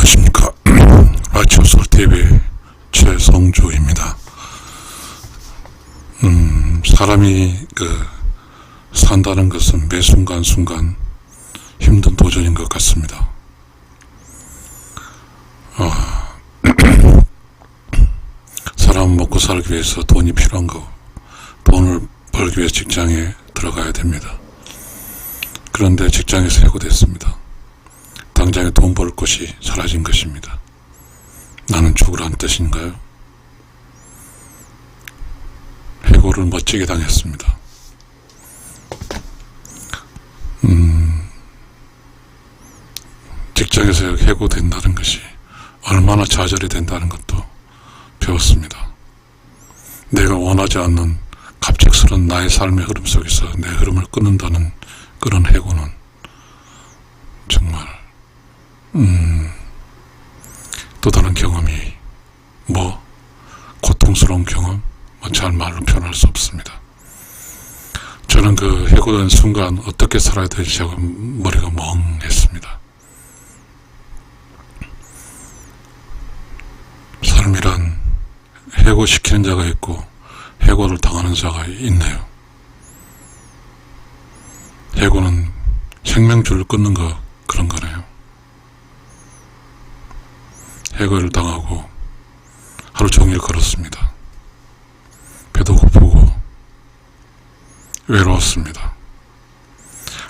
안녕하십니까. 라치오솔 TV 최성주입니다. 음, 사람이 그 산다는 것은 매 순간순간 힘든 도전인 것 같습니다. 아, 사람 먹고 살기 위해서 돈이 필요한 거, 돈을 벌기 위해서 직장에 들어가야 됩니다. 그런데 직장에서 해고됐습니다. 당장에 돈 벌 곳이 사라진 것입니다. 나는 죽으라는 뜻인가요? 해고를 멋지게 당했습니다. 음, 직장에서 해고된다는 것이 얼마나 좌절이 된다는 것도 배웠습니다. 내가 원하지 않는 갑작스런 나의 삶의 흐름 속에서 내 흐름을 끊는다는 그런 해고는 정말 또 다른 경험이 뭐 고통스러운 경험 뭐 잘 말로 표현할 수 없습니다. 저는 그 해고된 순간 어떻게 살아야 될지 제가 머리가 멍했습니다. 삶이란 해고시키는 자가 있고 해고를 당하는 자가 있네요. 해고는 생명줄을 끊는 거 그런 거네요. 해고를 당하고 하루 종일 걸었습니다. 배도 고프고 외로웠습니다.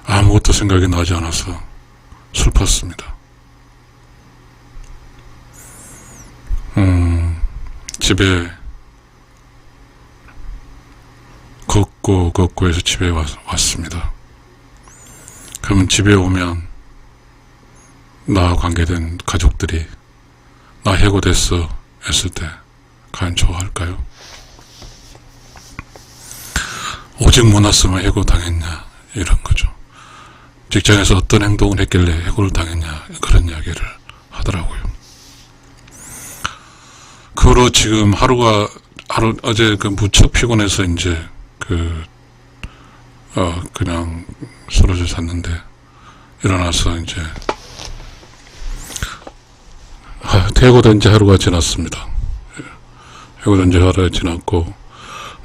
아무것도 생각이 나지 않아서 슬펐습니다. 음, 집에 걷고 걷고 해서 집에 왔, 왔습니다. 그러면 집에 오면 나와 관계된 가족들이 나 해고됐어 했을 때 과연 좋아할까요? 오직 못 왔으면 해고 당했냐 이런 거죠. 직장에서 어떤 행동을 했길래 해고를 당했냐 그런 이야기를 하더라고요. 그 후로 지금 하루가 하루 어제 그 무척 피곤해서 이제 그 어, 그냥 쓰러져 잤는데 일어나서 이제 아, 해고된 지 하루가 지났습니다. 해고된 지 하루가 지났고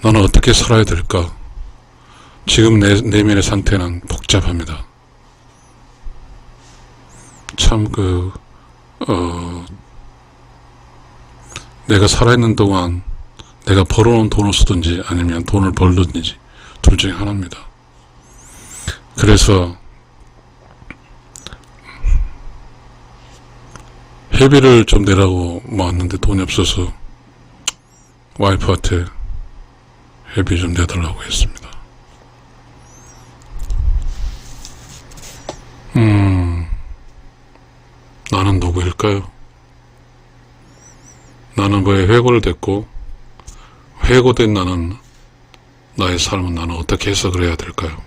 나는 어떻게 살아야 될까? 지금 내 내면의 상태는 복잡합니다. 참 그 어, 내가 살아있는 동안 내가 벌어놓은 돈을 쓰든지 아니면 돈을 벌든지 둘 중에 하나입니다. 그래서 회비를 좀 내라고 모았는데 돈이 없어서 와이프한테 회비 좀 내달라고 했습니다. 음, 나는 누구일까요? 나는 왜 회고를 됐고, 회고된 나는, 나의 삶은 나는 어떻게 해석을 해야 될까요?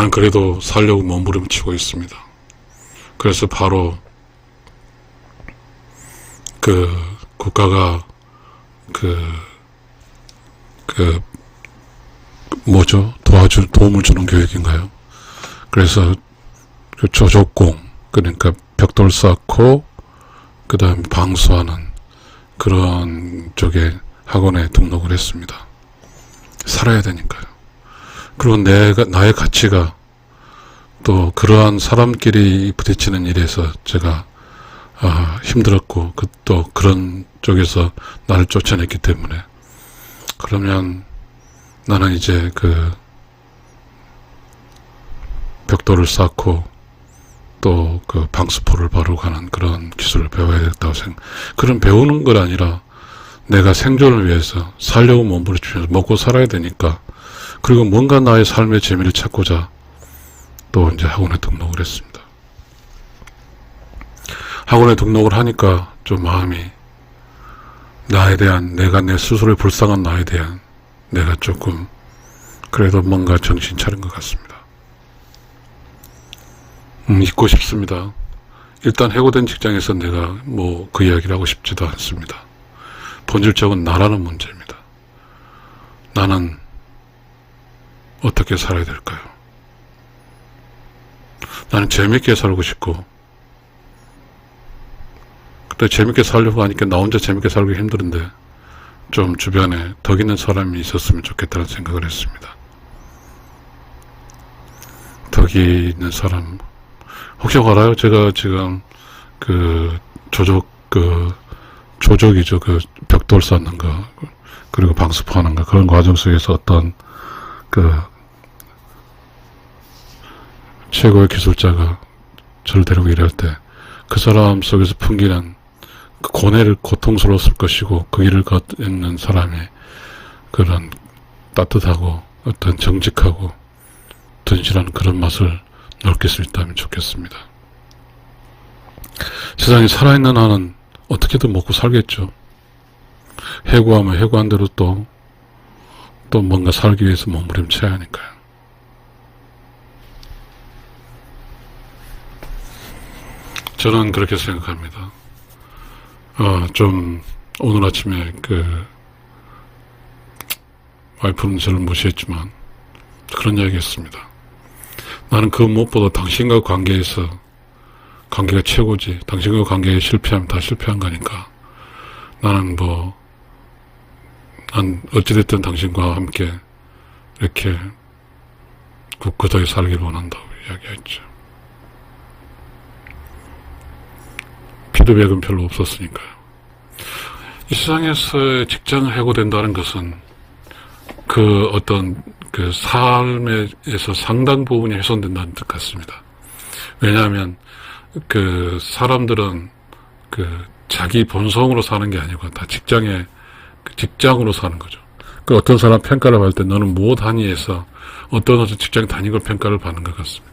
나는 그래도 살려고 몸부림치고 있습니다. 그래서 바로 그 국가가 그, 그, 뭐죠? 도와주, 도움을 주는 교육인가요? 그래서 그 조족공, 그러니까 벽돌 쌓고, 그 다음에 방수하는 그런 쪽에 학원에 등록을 했습니다. 살아야 되니까요. 그리고 내가 나의 가치가 또 그러한 사람끼리 부딪히는 일에서 제가 아, 힘들었고 그, 또 그런 쪽에서 나를 쫓아냈기 때문에 그러면 나는 이제 그 벽돌을 쌓고 또 그 방수포를 바르고 가는 그런 기술을 배워야겠다고 생각. 그런 배우는 건 아니라 내가 생존을 위해서 살려고 몸부림치면서 먹고 살아야 되니까 그리고 뭔가 나의 삶의 재미를 찾고자 또 이제 학원에 등록을 했습니다. 학원에 등록을 하니까 좀 마음이 나에 대한 내가 내 스스로의 불쌍한 나에 대한 내가 조금 그래도 뭔가 정신 차린 것 같습니다. 음, 잊고 싶습니다. 일단 해고된 직장에서 내가 뭐 그 이야기를 하고 싶지도 않습니다. 본질적은 나라는 문제입니다. 나는 어떻게 살아야 될까요? 나는 재밌게 살고 싶고, 근데 재밌게 살려고 하니까 나 혼자 재밌게 살기 힘든데, 좀 주변에 덕 있는 사람이 있었으면 좋겠다는 생각을 했습니다. 덕이 있는 사람, 혹시 알아요? 제가 지금 그 조족, 그 조족이죠. 그 벽돌 쌓는 거, 그리고 방수포하는 거, 그런 과정 속에서 어떤 그 최고의 기술자가 저를 데리고 일할 때 그 사람 속에서 풍기는 그 고뇌를 고통스러웠을 것이고 그 길을 걷는 사람의 그런 따뜻하고 어떤 정직하고 든실한 그런 맛을 느낄 수 있다면 좋겠습니다. 세상에 살아있는 한은 어떻게든 먹고 살겠죠. 해고하면 해고한 대로 또, 또 뭔가 살기 위해서 몸부림쳐야 하니까요. 저는 그렇게 생각합니다. 어, 좀, 오늘 아침에 그, 와이프는 저를 무시했지만, 그런 이야기 했습니다. 나는 그 무엇보다 당신과 관계에서, 관계가 최고지. 당신과 관계에 실패하면 다 실패한 거니까. 나는 뭐, 난 어찌됐든 당신과 함께 이렇게 굳굳하게 살기를 원한다고 이야기했죠. 피드백은 별로 없었으니까요. 이 세상에서 직장을 해고된다는 것은 그 어떤 그 삶에서 상당 부분이 훼손된다는 뜻 같습니다. 왜냐하면 그 사람들은 그 자기 본성으로 사는 게 아니고 다 직장에 그 직장으로 사는 거죠. 그 어떤 사람 평가를 받을 때 너는 무엇 하니 해서 어떤 어떤 직장 다니고 평가를 받는 것 같습니다.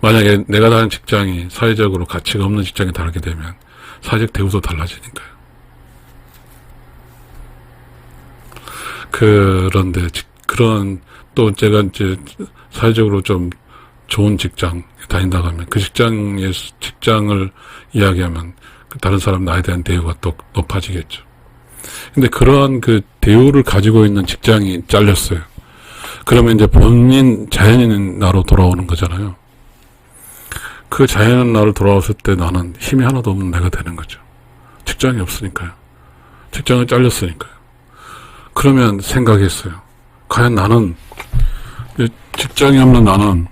만약에 내가 다니는 직장이 사회적으로 가치가 없는 직장이 다르게 되면 사회적 대우도 달라지니까요. 그런데 직- 그런 또 제가 이제 사회적으로 좀 좋은 직장 다닌다고 하면 그 직장의 직장을 이야기하면 그 다른 사람 나에 대한 대우가 또 높아지겠죠. 근데 그러한 그 대우를 가지고 있는 직장이 잘렸어요. 그러면 이제 본인 자연인 나로 돌아오는 거잖아요. 그 자연인 나로 돌아왔을 때 나는 힘이 하나도 없는 내가 되는 거죠. 직장이 없으니까요. 직장을 잘렸으니까요. 그러면 생각했어요. 과연 나는 이 직장이 없는 나는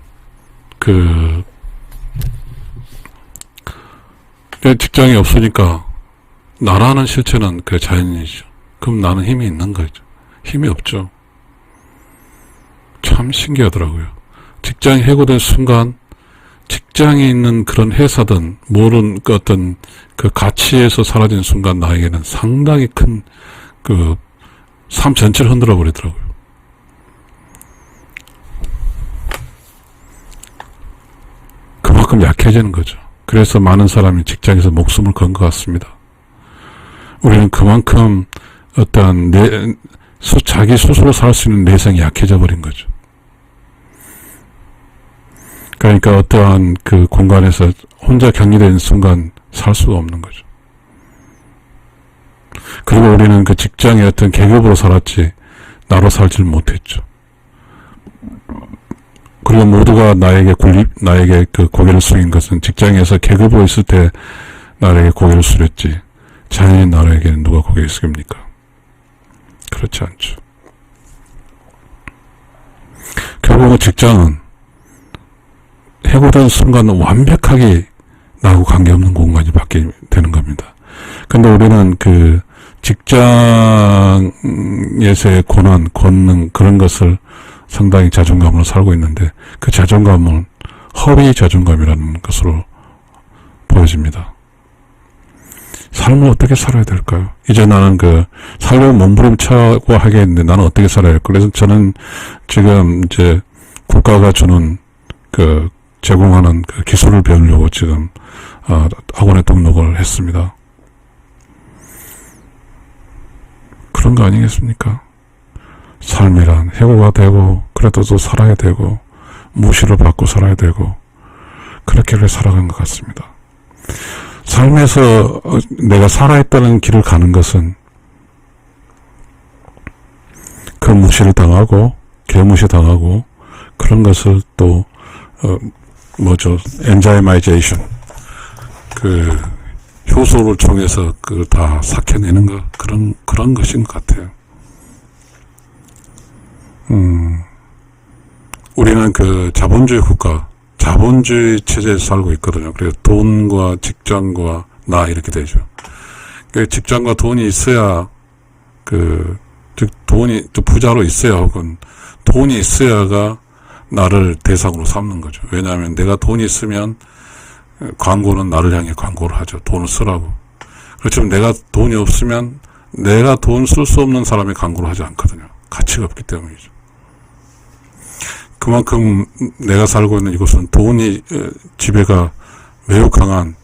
그내 직장이 없으니까 나라는 실체는 그 자연이죠. 그럼 나는 힘이 있는 거죠. 힘이 없죠. 참 신기하더라고요. 직장이 해고된 순간 직장에 있는 그런 회사든 모든 그 어떤 그 가치에서 사라진 순간 나에게는 상당히 큰 그 삶 전체를 흔들어 버리더라고요. 그만큼 약해지는 거죠. 그래서 많은 사람이 직장에서 목숨을 건 것 같습니다. 우리는 그만큼 어떤 내, 수, 자기 스스로 살 수 있는 내성이 약해져 버린 거죠. 그러니까 어떠한 그 공간에서 혼자 격리된 순간 살 수가 없는 거죠. 그리고 우리는 그 직장의 어떤 계급으로 살았지, 나로 살지를 못했죠. 그리고 모두가 나에게 굴립, 나에게 그 고개를 숙인 것은 직장에서 계급으로 있을 때 나에게 고개를 숙였지, 자연인 나에게는 누가 고개를 숙입니까? 그렇지 않죠. 결국은 직장은 해고된 순간 완벽하게 나하고 관계없는 공간이 바뀌게 되는 겁니다. 근데 우리는 그 직장에서의 고난, 권능 그런 것을 상당히 자존감으로 살고 있는데 그 자존감은 허위 자존감이라는 것으로 보여집니다. 삶을 어떻게 살아야 될까요? 이제 나는 그 살려고 몸부림치고 하겠는데 나는 어떻게 살아야 할까? 그래서 저는 지금 이제 국가가 주는 그 제공하는 그 기술을 배우려고 지금 어, 학원에 등록을 했습니다. 그런 거 아니겠습니까? 삶이란 해고가 되고 그래도 또 살아야 되고 무시를 받고 살아야 되고 그렇게 살아간 것 같습니다. 삶에서 어, 내가 살아있다는 길을 가는 것은 그 무시를 당하고 개무시 당하고 그런 것을 또 어, 뭐죠 엔자이마이제이션 그 효소를 통해서 그걸 다 삭혀내는 거 그런 그런 것인 것 같아요. 음, 우리는 그 자본주의 국가, 자본주의 체제에 살고 있거든요. 그래서 돈과 직장과 나 이렇게 되죠. 그 직장과 돈이 있어야 그, 즉, 돈이, 또 부자로 있어야 혹은 돈이 있어야가 나를 대상으로 삼는 거죠. 왜냐하면 내가 돈이 있으면 광고는 나를 향해 광고를 하죠. 돈을 쓰라고. 그렇지만 내가 돈이 없으면 내가 돈 쓸 수 없는 사람이 광고를 하지 않거든요. 가치가 없기 때문이죠. 그만큼 내가 살고 있는 이곳은 돈이 어, 지배가 매우 강한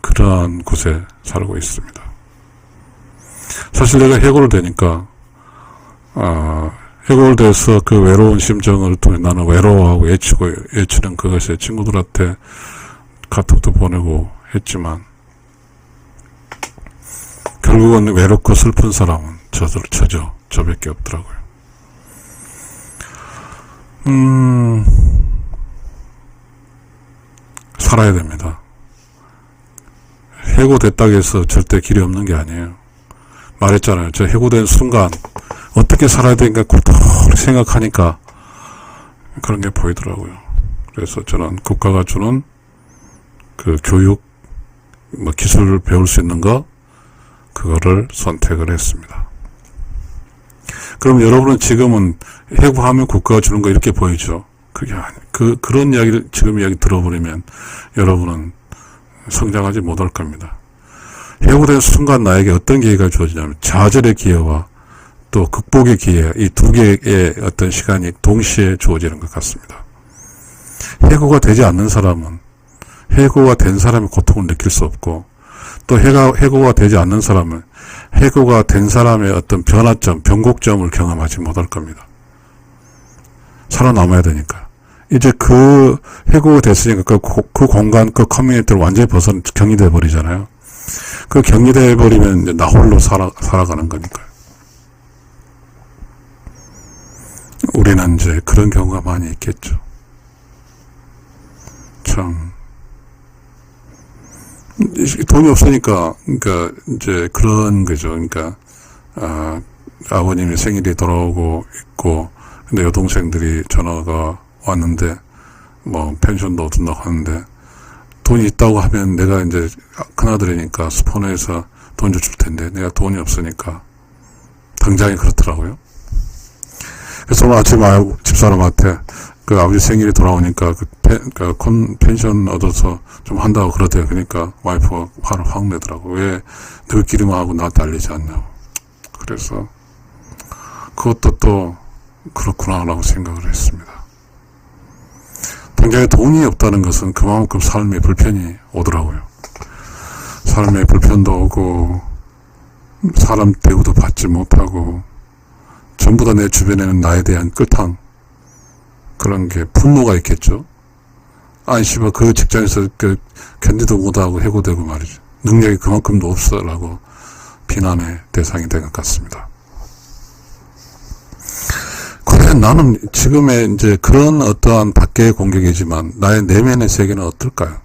그러한 곳에 살고 있습니다. 사실 내가 해골되니까 아, 해골돼서 그 외로운 심정을 통해 나는 외로워하고 애치고 애치는 그것에 친구들한테 카톡도 보내고 했지만 결국은 외롭고 슬픈 사람은 저들 저죠 저밖에 없더라고요. 음 살아야 됩니다. 해고됐다고 해서 절대 길이 없는 게 아니에요. 말했잖아요. 저 해고된 순간 어떻게 살아야 되는가 고독 생각하니까 그런 게 보이더라고요. 그래서 저는 국가가 주는 그 교육, 뭐 기술을 배울 수 있는 거, 그거를 선택을 했습니다. 그럼 여러분은 지금은 해고하면 국가가 주는 거 이렇게 보이죠? 그게 아니, 그, 그런 이야기를 지금 이야기 들어버리면 여러분은 성장하지 못할 겁니다. 해고된 순간 나에게 어떤 기회가 주어지냐면 좌절의 기회와 또 극복의 기회, 이 두 개의 어떤 시간이 동시에 주어지는 것 같습니다. 해고가 되지 않는 사람은 해고가 된 사람이 고통을 느낄 수 없고 또 해가, 해고가 되지 않는 사람은 해고가 된 사람의 어떤 변화점, 변곡점을 경험하지 못할 겁니다. 살아남아야 되니까. 이제 그 해고가 됐으니까 그, 고- 그 공간, 그 커뮤니티를 완전히 벗어 격리돼 버리잖아요. 그 격리돼 버리면 나 홀로 살아, 살아가는 거니까요. 우리는 이제 그런 경우가 많이 있겠죠. 참. 이- 돈이 없으니까, 그러니까, 이제 그런 거죠. 그러니까, 아, 아버님이 생일이 돌아오고 있고, 근데 여동생들이 전화가 왔는데, 뭐, 펜션도 얻는다고 하는데, 돈이 있다고 하면 내가 이제 큰아들이니까 스폰에서 돈 줄 텐데, 내가 돈이 없으니까, 당장이 그렇더라고요. 그래서 오늘 아침에 아- 집사람한테 그 아버지 생일이 돌아오니까 그, 펜, 그 콘, 펜션 얻어서 좀 한다고 그러대요. 그러니까 와이프가 화를 확 내더라고. 왜 너희끼리만 하고 나한테 알리지 않냐고. 그래서 그것도 또 그렇구나라고 생각을 했습니다. 당장에 돈이 없다는 것은 그만큼 삶의 불편이 오더라고요. 삶의 불편도 오고 사람 대우도 받지 못하고 전부 다 내 주변에는 나에 대한 끌탕 그런 게 분노가 있겠죠. 아니 씨발 그 직장에서 그 견디도 못하고 해고되고 말이죠. 능력이 그만큼도 없어라고 비난의 대상이 된 것 같습니다. 과연 나는 지금의 이제 그런 어떠한 밖의 공격이지만 나의 내면의 세계는 어떨까요?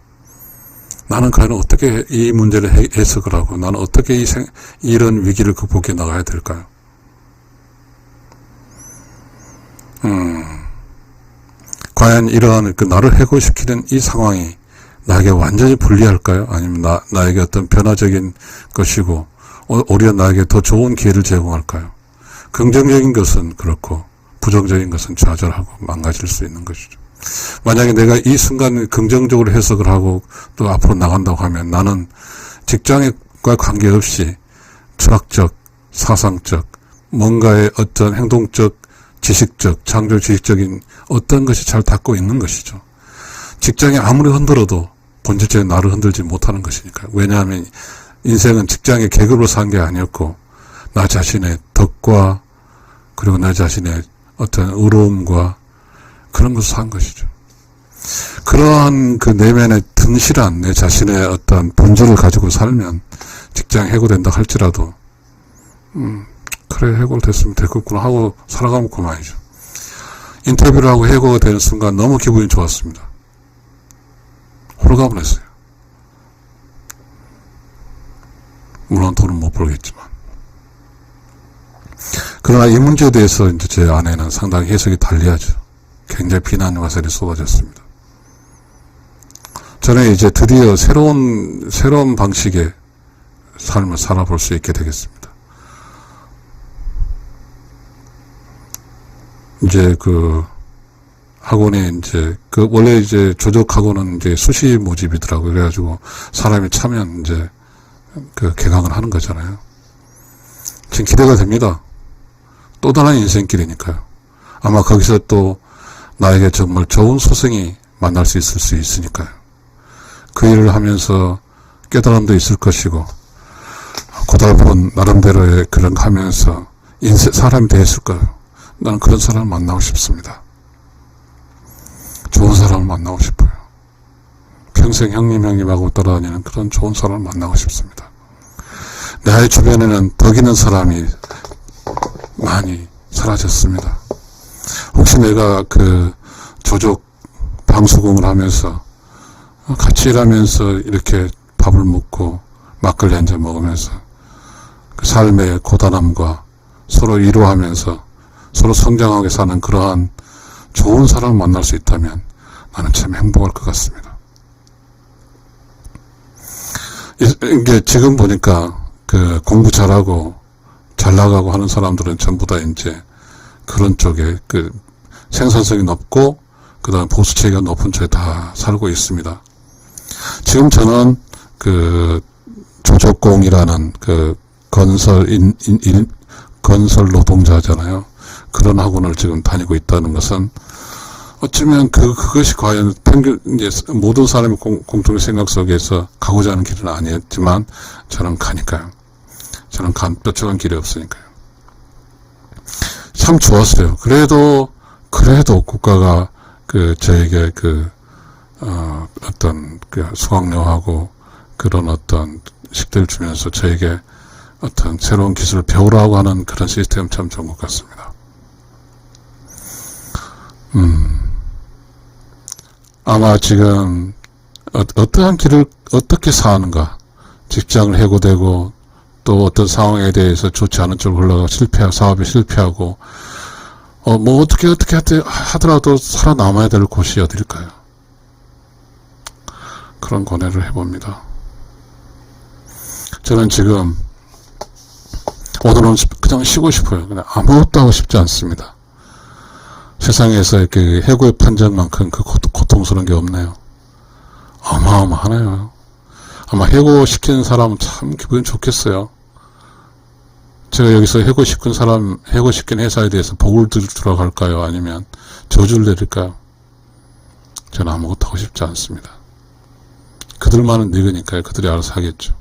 나는 과연 어떻게 이 문제를 해- 해석을 하고 나는 어떻게 이 생, 이런 위기를 극복해 나가야 될까요? 과연 이러한 그 나를 해고시키는 이 상황이 나에게 완전히 불리할까요? 아니면 나, 나에게 어떤 변화적인 것이고, 오- 오히려 나에게 더 좋은 기회를 제공할까요? 긍정적인 것은 그렇고, 부정적인 것은 좌절하고 망가질 수 있는 것이죠. 만약에 내가 이 순간 긍정적으로 해석을 하고 또 앞으로 나간다고 하면 나는 직장과 관계없이 철학적, 사상적, 뭔가의 어떤 행동적, 지식적, 창조 지식적인 어떤 것이 잘 닿고 있는 것이죠. 직장이 아무리 흔들어도 본질적인 나를 흔들지 못하는 것이니까. 왜냐하면 인생은 직장의 계급으로 산 게 아니었고, 나 자신의 덕과, 그리고 나 자신의 어떤 의로움과 그런 것을 산 것이죠. 그러한 그 내면의 든실한 내 자신의 어떤 본질을 가지고 살면 직장 해고된다 할지라도, 음, 그래 해고됐으면 됐겠구나 하고 살아가면 그만이죠. 인터뷰를 하고 해고가 되는 순간 너무 기분이 좋았습니다. 홀가분 했어요. 물론 돈은 못 벌겠지만. 그러나 이 문제에 대해서 이제 제 아내는 상당히 해석이 달리하죠. 굉장히 비난 화살이 쏟아졌습니다. 저는 이제 드디어 새로운, 새로운 방식의 삶을 살아볼 수 있게 되겠습니다. 이제 그 학원에 이제 그 원래 이제 조적 학원은 이제 수시 모집이더라고요. 그래가지고 사람이 차면 이제 그 개강을 하는 거잖아요. 지금 기대가 됩니다. 또 다른 인생길이니까요. 아마 거기서 또 나에게 정말 좋은 소생이 만날 수 있을 수 있으니까요. 그 일을 하면서 깨달음도 있을 것이고 고달픈 나름대로의 그런 거 하면서 인생 사람이 되었을 거예요. 나는 그런 사람을 만나고 싶습니다. 좋은 사람을 만나고 싶어요. 평생 형님 형님하고 돌아다니는 그런 좋은 사람을 만나고 싶습니다. 내 주변에는 덕이는 사람이 많이 사라졌습니다. 혹시 내가 그 조족 방수공을 하면서 같이 일하면서 이렇게 밥을 먹고 막걸리 한 잔 먹으면서 그 삶의 고단함과 서로 위로하면서 서로 성장하게 사는 그러한 좋은 사람을 만날 수 있다면 나는 참 행복할 것 같습니다. 이- 이게 지금 보니까 그 공부 잘하고 잘 나가고 하는 사람들은 전부 다 이제 그런 쪽에 그 생산성이 높고 그다음 보수 체계가 높은 쪽에 다 살고 있습니다. 지금 저는 그 조적공이라는 그 건설 인, 인, 인- 건설 노동자잖아요. 그런 학원을 지금 다니고 있다는 것은 어쩌면 그 그것이 과연 평균 이제 모든 사람의 공, 공통의 생각 속에서 가고자 하는 길은 아니었지만 저는 가니까요. 저는 간 뾰족한 길이 없으니까요. 참 좋았어요. 그래도 그래도 국가가 그 저에게 그 어, 어떤 그 수강료하고 그런 어떤 식대를 주면서 저에게 어떤 새로운 기술을 배우라고 하는 그런 시스템 참 좋은 것 같습니다. 음, 아마 지금 어, 어떠한 길을 어떻게 사는가 직장을 해고되고 또 어떤 상황에 대해서 좋지 않은 쪽으로 흘러가 실패하고 사업에 실패하고 어, 뭐 어떻게 어떻게 하더- 하더라도 살아남아야 될 곳이 어딜까요? 그런 고뇌를 해봅니다. 저는 지금 오늘은 그냥 쉬고 싶어요. 그냥 아무것도 하고 싶지 않습니다. 세상에서 이렇게 해고의 판정만큼 그 고- 고통스러운 게 없네요. 어마어마하네요. 아마 해고시키는 사람은 참 기분이 좋겠어요. 제가 여기서 해고시킨 사람, 해고시킨 회사에 대해서 복을 들- 들어갈까요? 아니면 저주를 내릴까요? 저는 아무것도 하고 싶지 않습니다. 그들만은 늙으니까요. 그들이 알아서 하겠죠.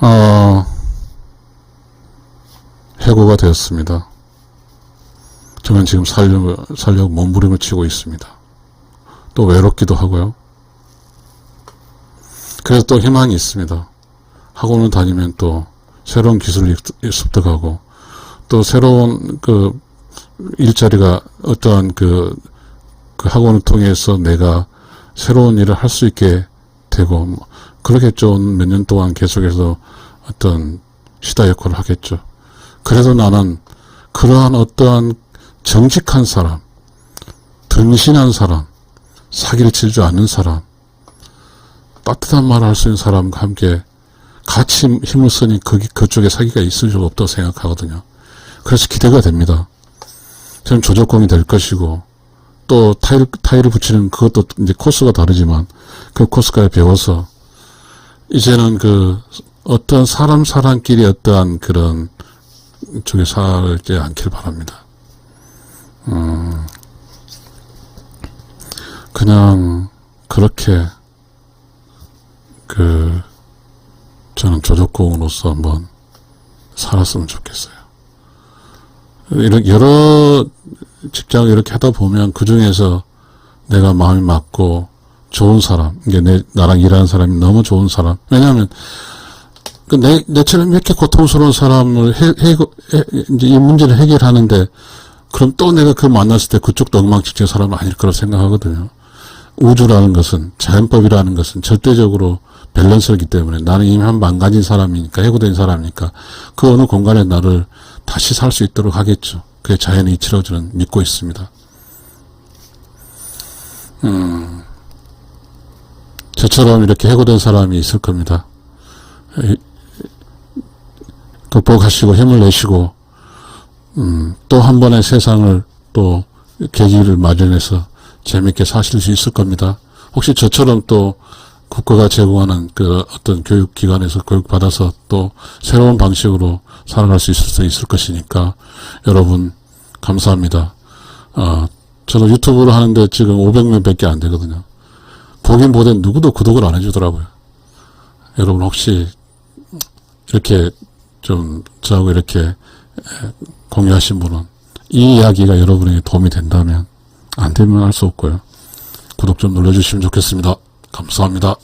어, 해고가 되었습니다. 저는 지금 살려고, 살려고 몸부림을 치고 있습니다. 또 외롭기도 하고요. 그래서 또 희망이 있습니다. 학원을 다니면 또 새로운 기술을 습- 습득하고 또 새로운 그 일자리가 어떠한 그, 그 학원을 통해서 내가 새로운 일을 할 수 있게 되고 뭐 그러겠죠. 몇년 동안 계속해서 어떤 시다 역할을 하겠죠. 그래서 나는 그러한 어떠한 정직한 사람, 등신한 사람, 사기를 칠줄 아는 사람, 따뜻한 말을 할 수 있는 사람과 함께 같이 힘을 쓰니 거기, 그쪽에 사기가 있을 수 없다고 생각하거든요. 그래서 기대가 됩니다. 저는 조작공이 될 것이고, 또 타일, 타일을 붙이는 그것도 이제 코스가 다르지만, 그 코스까지 배워서, 이제는 그, 어떤 사람 사람끼리 어떠한 그런, 쪽에 살지 않길 바랍니다. 음, 그냥, 그렇게, 그, 저는 조적공으로서 한번 살았으면 좋겠어요. 이런, 여러 직장을 이렇게 하다 보면 그 중에서 내가 마음이 맞고 좋은 사람, 이게 내, 나랑 일하는 사람이 너무 좋은 사람. 왜냐하면 그 내, 내처럼 이렇게 고통스러운 사람을 해, 해, 해- 이제 이 문제를 해결하는데, 그럼 또 내가 그 만났을 때 그쪽도 엉망진창 사람은 아닐 거라고 생각하거든요. 우주라는 것은, 자연법이라는 것은 절대적으로 밸런스이기 때문에 나는 이미 한 망가진 사람이니까, 해고된 사람이니까, 그 어느 공간에 나를 다시 살 수 있도록 하겠죠. 그게 자연의 이치라고 저는 믿고 있습니다. 음, 저처럼 이렇게 해고된 사람이 있을 겁니다. 이- 극복하시고 힘을 내시고 음, 또 한 번의 세상을 또 계기를 마련해서 재밌게 사실 수 있을 겁니다. 혹시 저처럼 또 국가가 제공하는 그 어떤 교육기관에서 교육받아서 또 새로운 방식으로 살아갈 수 있을 수 있을 것이니까 여러분 감사합니다. 아, 저는 유튜브를 하는데 지금 500명 밖에 안 되거든요. 보긴 보던 누구도 구독을 안 해주더라고요. 여러분 혹시 이렇게 좀 저하고 이렇게 에, 공유하신 분은 이 이야기가 여러분에게 도움이 된다면 안 되면 할수 없고요. 구독 좀 눌러주시면 좋겠습니다. 감사합니다.